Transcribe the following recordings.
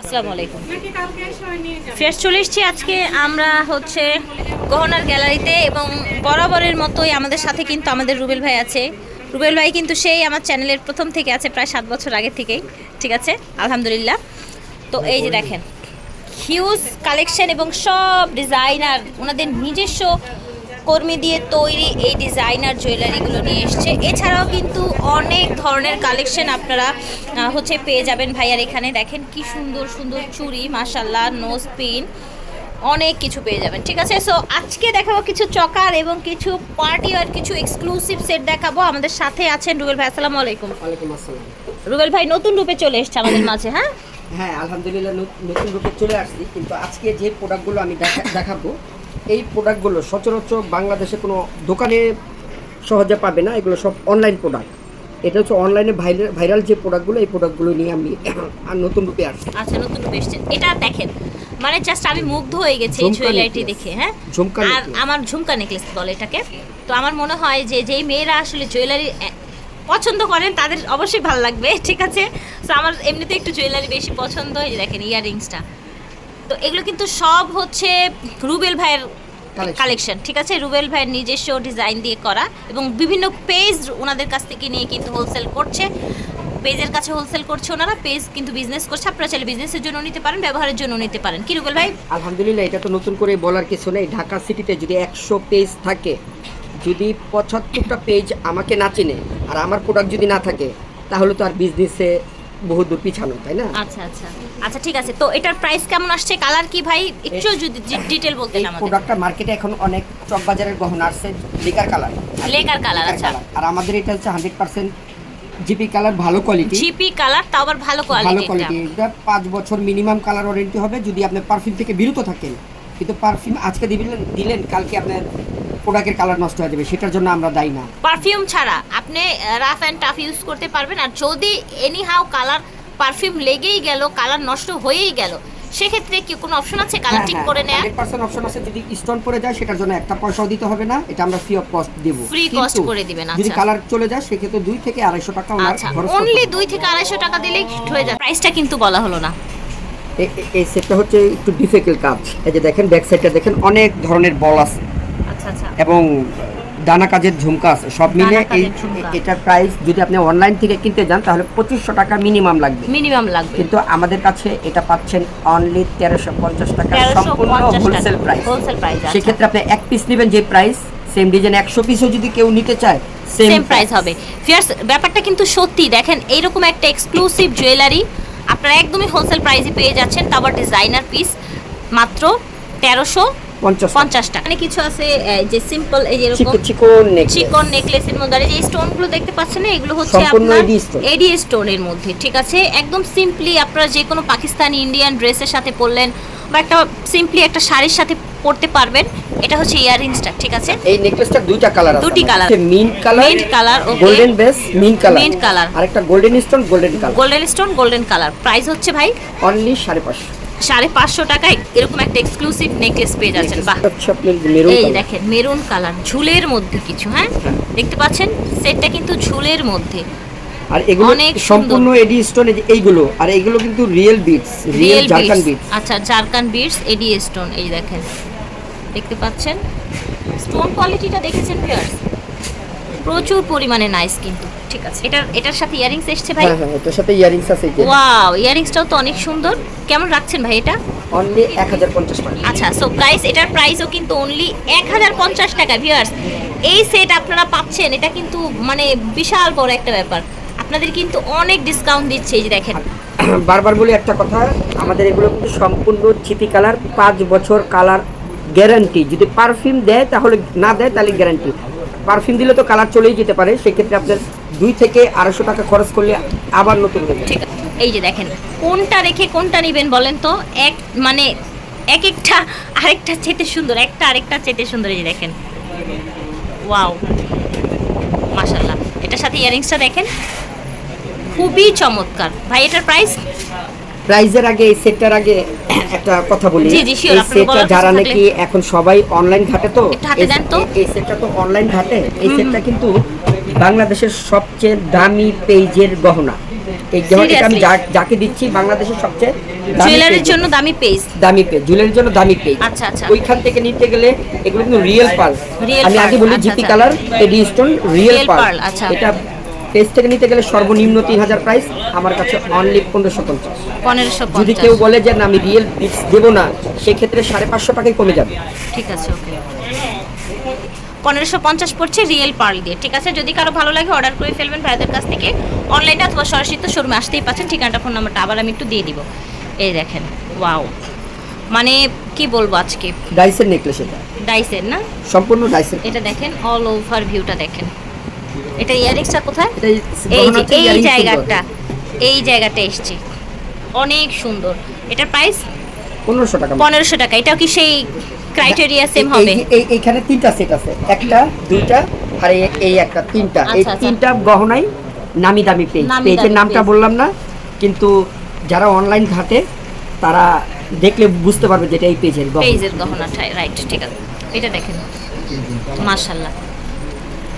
আসসালামু আলাইকুম ফ্রেশ চলে এসেছি আজকে। আমরা হচ্ছে গহনার গ্যালারিতে এবং বরাবরের মতোই আমাদের সাথে কিন্তু আমাদের রুবেল ভাই আছে। রুবেল ভাই কিন্তু সেই আমার চ্যানেলের প্রথম থেকে আছে প্রায় সাত বছর আগে থেকেই। ঠিক আছে? আলহামদুলিল্লাহ। তো এই যে দেখেন হিউজ কালেকশন এবং সব ডিজাইনার ওনাদের নিজস্ব কর্মী দিয়ে তৈরি এই ডিজাইনার জুয়েলারিগুলো নিয়ে এসছে। এছাড়াও কিন্তু অনেক ধরনের কালেকশন আপনারা হচ্ছে পেয়ে যাবেন ভাইয়ার এখানে। দেখেন কি সুন্দর সুন্দর চুড়ি মাসাল্লাহ নোজ পিন অনেক কিছু পেয়ে যাবেন ঠিক আছে? সো আজকে দেখাবো কিছু চকার এবং কিছু পার্টি আর কিছু এক্সক্লুসিভ সেট দেখাবো। আমাদের সাথে আছেন রুবেল ভাই আসসালামু আলাইকুম। আসসালাম। রুবেল ভাই নতুন রূপে চলে এসছে আমাদের মাঝে হ্যাঁ? হ্যাঁ আলহামদুলিল্লাহ নতুন রূপে চলে আসছি কিন্তু আজকে যে প্রোডাক্টগুলো আমি দেখাবো এই প্রোডাক্টগুলো সচরাচর বাংলাদেশে কোনো দোকানে সহজে পাবে না এগুলো সব অনলাইন প্রোডাক্ট এটা হচ্ছে অনলাইনে ভাইরাল ভাইরাল যে প্রোডাক্টগুলো এই প্রোডাক্টগুলো নিয়ে আমি আর নতুন রূপে আসছি। আচ্ছা নতুন রূপে এসছেন। এটা দেখেন মানে জাস্ট আমি মুগ্ধ হয়ে গেছি এই জুয়েলারিটি দেখে হ্যাঁ? ঝুমকা আর আমার ঝুমকা নেকলেস বলে এটাকে। তো আমার মনে হয় যে যেই মেয়েরা আসলে জুয়েলারি পছন্দ করেন তাদের অবশ্যই ভালো লাগবে ঠিক আছে? তো আমার এমনিতে একটু জুয়েলারি বেশি পছন্দ এই দেখেন ইয়াররিংসটা তো এগুলো কিন্তু সব হচ্ছে রুবেল ভাইয়ের কালেকশন ঠিক আছে? রুবেল ভাইয়ের নিজস্ব ডিজাইন দিয়ে করা এবং বিভিন্ন পেজ ওনাদের কাছ থেকে নিয়ে কিন্তু হোলসেল করছে। পেজের কাছে হোলসেল করছে ওনারা পেজ কিন্তু বিজনেস করছে। আপনারা চাইলে বিজনেসের জন্য নিতে পারেন ব্যবহারের জন্য নিতে পারেন। কি রুবেল ভাই? আলহামদুলিল্লাহ এটা তো নতুন করে বলার কিছু নেই। ঢাকা সিটিতে যদি একশো পেজ থাকে যদি পঁচাত্তরটা পেজ আমাকে না চিনে আর আমার প্রোডাক্ট যদি না থাকে তাহলে তো আর বিজনেসে বহু দূর পিছানো তাই না? আচ্ছা আচ্ছা। আচ্ছা ঠিক আছে। তো এটার প্রাইস কেমন আসছে? কালার কি ভাই? একটু যদি ডিটেল বলতেন এই আমাদের। প্রোডাক্টটা মার্কেটে এখন অনেক চক বাজারের গহনা আসছে লিকার কালার লেকার কালার আচ্ছা। আর আমাদের এটা হচ্ছে হান্ড্রেড পার্সেন্ট জিপি কালার ভালো কোয়ালিটি জিপি কালার তাও আবার ভালো ভালো কোয়ালিটি কোয়ালিটি এটা। পাঁচ বছর মিনিমাম কালার ওয়ারেন্টি হবে। যদি আপনি পারফিউম থেকে বিরত থাকেন কিন্তু পারফিউম আজকে দিলেন দিলেন কালকে আপনার প্রোডাক্টের কালার নষ্ট হয়ে যাবে সেটার জন্য আমরা দায়ী না। পারফিউম ছাড়া আপনি রাফ অ্যান্ড টাফ ইউজ করতে পারবেন আর যদি এনি হাউ কালার পারফিউম লেগেই গেল কালার নষ্ট হয়েই গেল সেক্ষেত্রে কি কোনো অপশন আছে? কালার ঠিক করে নেওয়া হান্ড্রেড পার্সেন্ট অপশন আছে যদি স্টোন পরে যায় সেটার জন্য একটা পয়সাও দিতে হবে না এটা আমরা ফ্রি অফ কস্ট দিব। Cost কিন্তু করে দিবেন, আচ্ছা। যদি। কালার চলে যায় সেক্ষেত্রে দুই থেকে আড়াইশো টাকা ওনার আচ্ছা খরচ অনলি হবে। দুই থেকে আড়াইশো টাকা দিলেই হয়ে যায়। প্রাইসটা কিন্তু বলা হলো না। এই সেটটা হচ্ছে একটু ডিফিকাল্ট কাজ। এই যে দেখেন ব্যাক সাইডটা দেখেন অনেক ধরনের বল আছে। আচ্ছা আচ্ছা। এবং দানা কাজের ঝুমকা আছে। সব মিলে এই এটার প্রাইস যদি আপনি অনলাইন থেকে কিনতে যান তাহলে পঁচিশশো টাকা মিনিমাম লাগবে। মিনিমাম লাগবে। কিন্তু আমাদের কাছে এটা পাচ্ছেন অনলি তেরোশো পঞ্চাশ টাকা। সম্পূর্ণ হোলসেল প্রাইস হোলসেল প্রাইস সেক্ষেত্রে আপনি এক পিস নেবেন যে প্রাইস সেম ডিজাইন একশো পিসও যদি কেউ নিতে চায় সেম সেম প্রাইস হবে। ফিয়ার্স ব্যাপারটা কিন্তু সত্যি। দেখেন এইরকম একটা এক্সক্লুসিভ জুয়েলারি আপনারা একদমই হোলসেল প্রাইসে পেয়ে যাচ্ছেন তারপর ডিজাইনার পিস মাত্র তেরোশো পঞ্চাশ টাকা। মানে কিছু আছে যে সিম্পল এই যেরকম চিকন নেকলেসের মধ্যে। আর এই স্টোনগুলো দেখতে পাচ্ছেন না এগুলো হচ্ছে আপনার এডি এডি স্টোনের মধ্যে ঠিক আছে? একদম সিম্পলি আপনারা যে কোনো পাকিস্তানি ইন্ডিয়ান ড্রেসের সাথে পরলেন বা একটা সিম্পলি একটা শাড়ির সাথে পরতে পারবেন। এটা হচ্ছে ইয়াররিংসটা ঠিক আছে? এই নেকলেসটা দুইটা কালার আছে দুটি colour। Mint colour Mint colour, okay. Golden base mint colour Mint colour। আরেকটা golden stone golden colour golden stone golden colour price হচ্ছে ভাই অনলি সাড়ে পাঁচশো। সাড়ে পাঁচশো টাকায় এরকম একটা এক্সক্লুসিভ নেকলেস পেয়ে যাচ্ছেন। বাহ। এই দেখেন মেরুন কালার ঝুলের মধ্যে কিছু হ্যাঁ? দেখতে পাচ্ছেন? সেটটা কিন্তু ঝুলের মধ্যে। আর এগুলো সম্পূর্ণ এডি স্টোন এইগুলো। আর এগুলো কিন্তু real beads real zircon beads আচ্ছা জারকান বিটস এডি স্টোন এই দেখেন। দেখতে পাচ্ছেন? স্টোন কোয়ালিটিটা দেখেছেন ভিউয়ার্স প্রচুর পরিমাণে নাইস কিন্তু। ঠিক আছে এটার এটার সাথে ইয়ারিংস এসছে ভাই? হ্যাঁ হ্যাঁ এটার সাথে ইয়ারিংস আছে ওয়াও ইয়ারিংসটাও তো অনেক সুন্দর। কেমন রাখছেন ভাই এটা? অনলি এক হাজার পঞ্চাশ টাকা। আচ্ছা সো প্রাইস এটার প্রাইসও কিন্তু অনলি এক হাজার পঞ্চাশ টাকা ভিউয়ার্স এই সেট আপনারা পাচ্ছেন এটা কিন্তু মানে বিশাল বড় একটা ব্যাপার। আপনাদের কিন্তু অনেক ডিসকাউন্ট দিচ্ছে এই যে দেখেন। বারবার বলি একটা কথা আমাদের এগুলো কিন্তু সম্পূর্ণ চিপি কালার পাঁচ বছর কালার গ্যারান্টি যদি পারফিউম দেয় তাহলে না দেয় তাহলে গ্যারান্টি পারফিউম দিলে তো কালার চলেই যেতে পারে সেক্ষেত্রে আপনার দুই থেকে আড়াইশো টাকা খরচ করলে আবার নতুন ঠিক আছে এই যে দেখেন কোনটা রেখে কোনটা নেবেন বলেন তো? এক মানে এক একটা আরেকটা চেতে সুন্দর একটা আরেকটা চেতে সুন্দর এই যে দেখেন। ওয়াও মাশাল্লাহ এটার সাথে ইয়ারিংসটা দেখেন। খুবই চমৎকার। ভাই এটার প্রাইস প্রাইজের আগে এই সেটটার আগে একটা কথা বলি। জি, জি, sure, এই সেটটা যারা নাকি এখন সবাই অনলাইন ঘাটে তো এই- তো। এই সেটটা তো অনলাইন ঘাটে। এই সেটটা কিন্তু বাংলাদেশের সবচেয়ে দামি পেজের গহনা। এই এটা আমি যাকে দিচ্ছি বাংলাদেশের সবচেয়ে জুয়েলারির জন্য দামি পেজ দামি পেজ জুয়েলারির জন্য দামি পেজ আচ্ছা, আচ্ছা। ওইখান থেকে নিতে গেলে এগুলো কিন্তু রিয়েল পার্ল আমি আগে বলি GP. Colour AD stone real pearl আচ্ছা। এটা পেজ থেকে নিতে গেলে সর্বনিম্ন তিন হাজার প্রাইস আমার কাছে অনলি পনেরোশো পঞ্চাশ। পনেরোশো যদি কেউ বলে যে না আমি রিয়েল বিটস দেবো না সেক্ষেত্রে সাড়ে পাঁচশো টাকায় কমে যাবে। ঠিক আছে ওকে। পনেরোশো পঞ্চাশ পড়ছে রিয়েল পার্ল দিয়ে ঠিক আছে? যদি কারও ভালো লাগে অর্ডার করে ফেলবেন ভাইদের কাছ থেকে। অনলাইনে অথবা সরাসরি তো শোরুমে আসতেই পাচ্ছেন ঠিকানাটা ফোন নাম্বারটা আবার আমি একটু দিয়ে দিব। এই দেখেন ওয়াও মানে কি বলব আজকে? ডাইসের নেকলেস এটা। ডাইসের না? সম্পূর্ণ ডাইসের এটা দেখেন অল ওভার ভিউটা দেখেন। এটা ইয়ারিংসটা কোথায়? এই যে এই জায়গাটা এই জায়গাটা এসছে। অনেক সুন্দর। এটার প্রাইস পনেরোশো টাকা। পনেরোশো টাকা। এটাও কি সেই ক্রাইটেরিয়া সেম হবে? এই- এইখানে তিনটা সেট আছে। একটা দুইটা আর এই- একটা তিনটা। এই আচ্ছা, আচ্ছা। তিনটা গহনাই নামি দামি পেজ পেজের নামটা বললাম না কিন্তু যারা অনলাইন ঘাটে তারা দেখলে বুঝতে পারবে যেটা এই পেজের গহনা। পেজের গহনাটা রাইট ঠিক আছে। এটা দেখেন। মাশাল্লাহ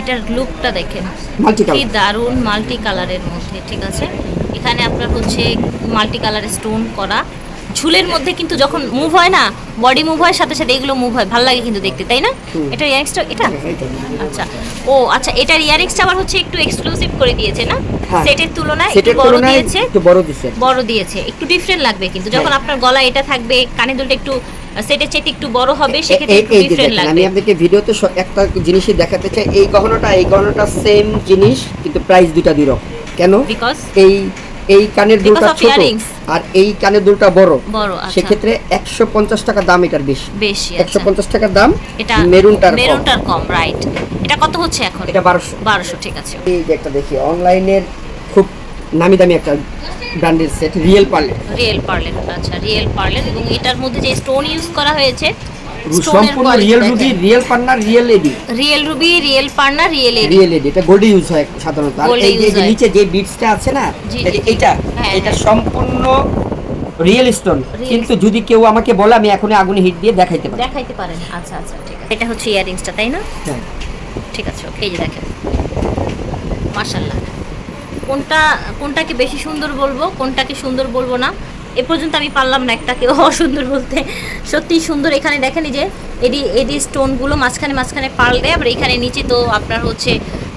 এটার লুকটা দেখেন। কি দারুণ মাল্টি কালারের মধ্যে ঠিক আছে? এখানে আপনার হচ্ছে মাল্টি কালারের স্টোন করা। ঝুলের মধ্যে কিন্তু যখন মুভ হয় না বডি মুভ হয় সাথে সাথে এগুলো মুভ হয়। ভালো লাগে কিন্তু দেখতে তাই না। এটা ইয়ারিংসটা এটা? আচ্ছা। ও আচ্ছা এটার ইয়ারিংসটা আবার হচ্ছে একটু এক্সক্লুসিভ করে দিয়েছে না? হ্যাঁ। সেটের তুলনায় একটু বড় দিয়েছে। একটু বড় দিচ্ছে বড় দিয়েছে। একটু ডিফারেন্ট লাগবে কিন্তু। যখন হ্যাঁ। আপনার গলা এটা থাকবে কানে দুলটা একটু সেটের চাইতে একটু বড় হবে সেক্ষেত্রে একটু ডিফারেন্ট লাগবে। আমি আপনাকে ভিডিওতে একটা জিনিসই দেখাতে চাই। এই গহনাটা এই গহনাটা সেম জিনিস কিন্তু প্রাইস দুইটা দুই রকম। কেন? বিকজ এই এই কানের দুলটা ছোট আর এই কানের দুলটা বড়। বড় আচ্ছা। সেক্ষেত্রে একশো পঞ্চাশ টাকা দাম এটার বেশি। বেশি একশো আচ্ছা পঞ্চাশ টাকার দাম এটা মেরুনটার মেরুনটার কম রাইট এটা কত হচ্ছে এখন? এটা বারোশো। বারোশো ঠিক আছে। এই যে একটা দেখি অনলাইনের খুব নামি দামি একটা ব্র্যান্ডের সেট রিয়েল পার্লে। রিয়েল পার্লের আচ্ছা রিয়েল পার্লের এবং এটার মধ্যে যে স্টোন ইউজ করা হয়েছে সম্পূর্ণ রিয়েল রুবি রিয়েল পান্না real AD. Real ruby real পার্না real AD. Real AD এটা গোল্ডে ইউজ হয় সাধারণত। আর এই যে। নিচে যে বিটসটা আছে না। এটা হ্যাঁ, এটা হ্যাঁ। সম্পূর্ণ রিয়েল স্টোন। কিন্তু যদি কেউ আমাকে বলে আমি এখনই আগুনে হিট দিয়ে দেখাইতে পারি। দেখাইতে পারেন। আচ্ছা আচ্ছা ঠিক আছে। এটা হচ্ছে ইয়ারিংসটা তাই না? হ্যাঁ। ঠিক আছে ওকে এই যে দেখেন। মাশাল্লাহ কোনটা কোনটাকে বেশি সুন্দর বলব কোনটাকে সুন্দর বলব না। এ পর্যন্ত আমি পারলাম না একটাকে অসুন্দর বলতে। সত্যি সুন্দর এখানে দেখেন যে এডি এডি স্টোনগুলো মাঝখানে মাঝখানে দেয় আবার এখানে নিচে তো আপনার হচ্ছে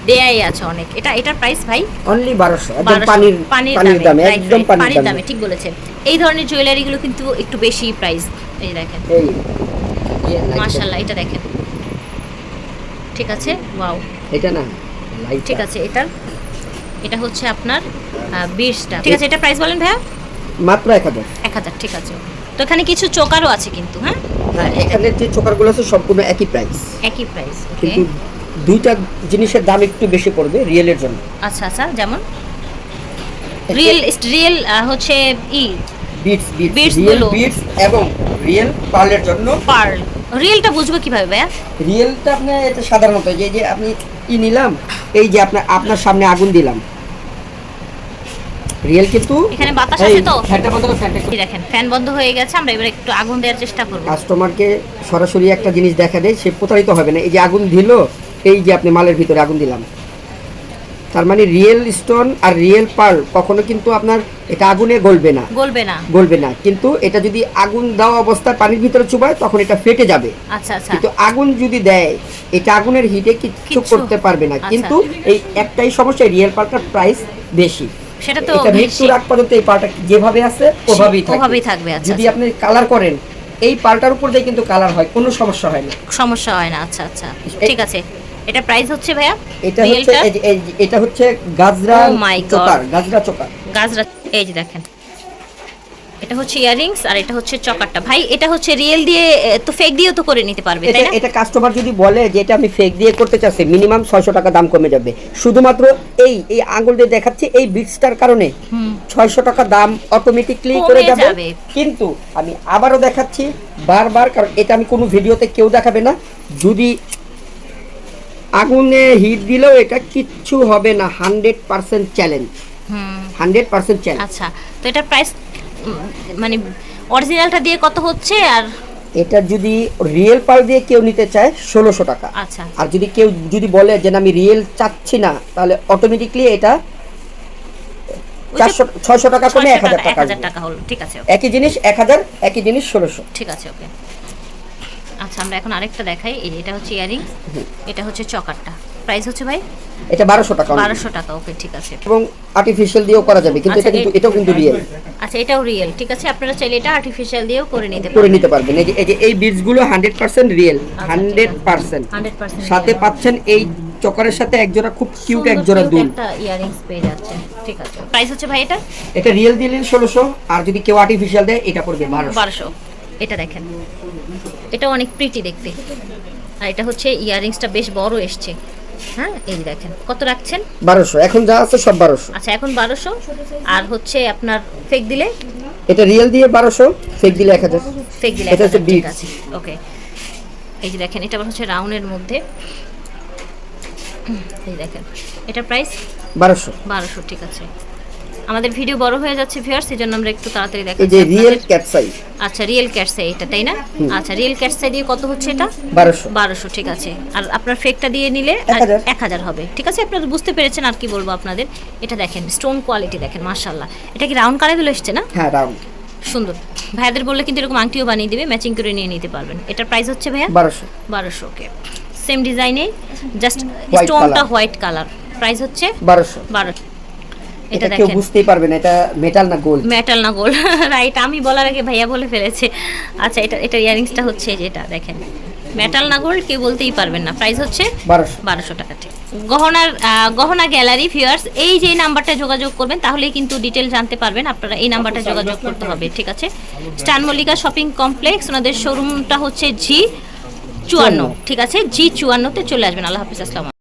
দেয়াই আছে অনেক। এটা এটার প্রাইস ভাই? অনলি বারোশো পানির পানির দামে একদম পানির দামে। ঠিক বলেছেন। এই ধরনের জুয়েলারিগুলো কিন্তু একটু বেশি প্রাইস এই দেখেন। মাশাল্লাহ এটা দেখেন। ঠিক আছে? ওয়াও এটা না ঠিক আছে এটার এটা হচ্ছে আপনার বিশটা ঠিক আছে এটা প্রাইস বলেন ভাইয়া? মাত্র এক হাজার। এক হাজার ঠিক আছে। তো এখানে কিছু চোকারও আছে কিন্তু হ্যাঁ? হ্যাঁ এখানে যে চোকারগুলো আছে সম্পূর্ণ একই প্রাইস একই প্রাইস ওকে কিন্তু দুইটা জিনিসের দাম একটু বেশি পড়বে রিয়েলের জন্য। আচ্ছা আচ্ছা যেমন? রিয়েল রিয়েল হচ্ছে ই। বিটস বিটস রিয়েল বিটস এবং রিয়েল পার্লের জন্য। পার্ল রিয়েলটা বুঝব কীভাবে ভাইয়া? রিয়েলটা আপনি এটা সাধারণত যে যে আপনি কি নিলাম এই যে আপনার আপনার সামনে আগুন দিলাম। রিয়েল কিন্তু এখানে বাতাস আছে তো? ফ্যানটা বন্ধ করো, ফ্যানটা এই দেখেন ফ্যান বন্ধ হয়ে গেছে আমরা এবার একটু আগুন দেওয়ার চেষ্টা করব। কাস্টমারকে সরাসরি একটা জিনিস দেখা দেয় সে প্রতারিত হবে না। এই যে আগুন দিল এই যে আপনি মালের ভিতরে আগুন দিলাম। তার মানে রিয়েল স্টোন আর রিয়েল পার্ল কখনো কিন্তু আপনার এটা আগুনে গলবে না। গলবে না। গলবে না। কিন্তু এটা যদি আগুন দেওয়া অবস্থায় পানির ভিতরে চুবায় তখন এটা ফেটে যাবে। আচ্ছা আচ্ছা। কিন্তু আগুন যদি দেয় এটা আগুনের হিটে কিচ্ছু। করতে পারবে না। আচ্ছা। কিন্তু এই একটাই সমস্যা রিয়েল পার্টার প্রাইস বেশি। সেটা তো মৃত্যুর আগ পর্যন্ত এই পার্টটা যেভাবে আছে ওভাবেই থাকবে ওভাবেই থাকবে আচ্ছা যদি আচ্ছা। আপনি কালার করেন এই পাল্টার উপর দিয়ে কিন্তু কালার হয় কোনো সমস্যা হয় না। সমস্যা হয় না আচ্ছা আচ্ছা। ঠিক আছে। এটা প্রাইস হচ্ছে ভাইয়া? এটা হচ্ছে এটা হচ্ছে গাজরা Oh. Choker গাজরা choker. গাজরা এই যে দেখেন। এটা হচ্ছে ইয়ারিংস আর এটা হচ্ছে চকারটা। ভাই এটা হচ্ছে রিয়েল দিয়ে তো ফেক দিয়েও তো করে নিতে পারবে তাই না? এটা কাস্টমার যদি বলে যে এটা আমি ফেক দিয়ে করতে চাচ্ছি মিনিমাম ছয়শো টাকা দাম কমে যাবে। শুধুমাত্র এই এই আঙুল দিয়ে দেখাচ্ছি এই বিটসটার কারণে হুম। ছয়শো টাকা দাম অটোমেটিকলি করে যাবে। কিন্তু আমি আবারও দেখাচ্ছি বারবার কারণ এটা আমি কোনো ভিডিওতে কেউ দেখাবে না। যদি আগুনে হিট দিলেও এটা কিচ্ছু হবে না হান্ড্রেড পার্সেন্ট চ্যালেঞ্জ হুম। হান্ড্রেড পার্সেন্ট চ্যালেঞ্জ আচ্ছা তো এটার প্রাইস মানে অরিজিনালটা দিয়ে কত হচ্ছে আর? এটা যদি রিয়েল পাল দিয়ে কেউ নিতে চায় ষোলোশো টাকা। আচ্ছা। আর যদি কেউ যদি বলে যে না আমি রিয়েল চাচ্ছি না তাহলে অটোমেটিকলি এটা চারশো ছয়শো টাকা কমে এক হাজার টাকা হলো ঠিক আছে একই জিনিস এক হাজার একই জিনিস ষোলোশো। ঠিক আছে ওকে। আচ্ছা আমরা এখন আরেকটা দেখাই এটা হচ্ছে ইয়ারিং এটা হচ্ছে চকারটা। প্রাইস হচ্ছে ভাই? এটা বারোশো টাকা only। বারোশো টাকা ওকে ঠিক আছে। এবং আর্টিফিশিয়াল দিয়েও করা যাবে কিন্তু আচ্ছা, এটা কিন্তু এটাও কিন্তু রিয়েল আচ্ছা এটাও রিয়েল ঠিক আছে? আপনারা চাইলে এটা আর্টিফিশিয়াল দিয়েও করে নিতে করে নিতে পারবেন। এই যে এই যে এই বিটসগুলো hundred percent real hundred percent hundred percent সাথে পাচ্ছেন এই চকারের সাথে এক জোড়া খুব কিউট এক জোড়া দুল। একটা ইয়ারিংস পেয়ে যাচ্ছে ঠিক আছে। প্রাইস হচ্ছে ভাই এটা? এটা রিয়েল দিলেন ষোলোশো আর যদি কেউ আর্টিফিশিয়াল দেয় এটা পড়বে বারোশো। বারোশো। এটা দেখেন। এটা অনেক প্রিটি দেখতে। আর এটা হচ্ছে ইয়ারিংসটা বেশ বড় এসছে। হ্যাঁ এই দেখেন কত রাখছেন? বারোশো এখন যা আছে সব বারোশো। আচ্ছা এখন বারোশো আর হচ্ছে আপনার ফেক দিলে? এটা রিয়েল দিয়ে বারোশো ফেক দিলে এক হাজার। ফেক দিলে এটা হচ্ছে 1000, আছে ওকে এই যে দেখেন এটা হচ্ছে রাউন্ডের মধ্যে। এই দেখেন এটা প্রাইস বারোশো। বারোশো ঠিক আছে। আমাদের ভিডিও বড় হয়ে যাচ্ছে ভিউয়ার্স এই জন্য আমরা একটু তাড়াতাড়ি দেখাচ্ছি যে রিয়েল ক্যাপসাই আচ্ছা রিয়েল ক্যাটসে এটা তাই না? আচ্ছা রিয়েল ক্যাটসে দিয়ে কত হচ্ছে এটা? বারোশো। বারোশো ঠিক আছে। আর আপনার ফেকটা দিয়ে নিলে এক হাজার। এক হাজার হবে। ঠিক আছে আপনারা বুঝতে পেরেছেন আর কি বলব আপনাদের। এটা দেখেন স্টোন কোয়ালিটি দেখেন মাশাল্লাহ এটা কি রাউন্ড কালারগুলো এসছে না? হ্যাঁ রাউন্ড সুন্দর। ভাইয়াদের বললে কিন্তু এরকম আংটিও বানিয়ে দিবে ম্যাচিং করে নিয়ে নিতে পারবেন। এটার প্রাইস হচ্ছে ভাইয়া? বারোশো। বারোশো ওকে সেম ডিজাইনে জাস্ট স্টোনটা হোয়াইট কালার প্রাইস হচ্ছে বারোশো। বারো এটা কেউ বুঝতেই পারবে না এটা মেটাল না গোল্ড মেটাল না গোল্ড রাইট আমি বলার আগে ভাইয়া বলে ফেলেছে। আচ্ছা এটা এটা ইয়ারিংসটা হচ্ছে যেটা দেখেন। মেটাল না গোল্ড কেউ বলতেই পারবেন না। প্রাইস হচ্ছে বারোশো। টাকা ঠিক। গহনার আহ, গহনা গ্যালারি ভিউয়ার্স এই যে নাম্বারটা যোগাযোগ করবেন তাহলেই কিন্তু ডিটেল জানতে পারবেন। আপনারা এই নাম্বারটা যোগাযোগ করতে হবে ঠিক আছে? স্টান মল্লিকা শপিং কমপ্লেক্স ওনাদের শোরুমটা হচ্ছে জি চুয়ান্ন ঠিক আছে? জি চুয়ান্নতে চলে আসবেন। আল্লাহ হাফিজ আসসালাম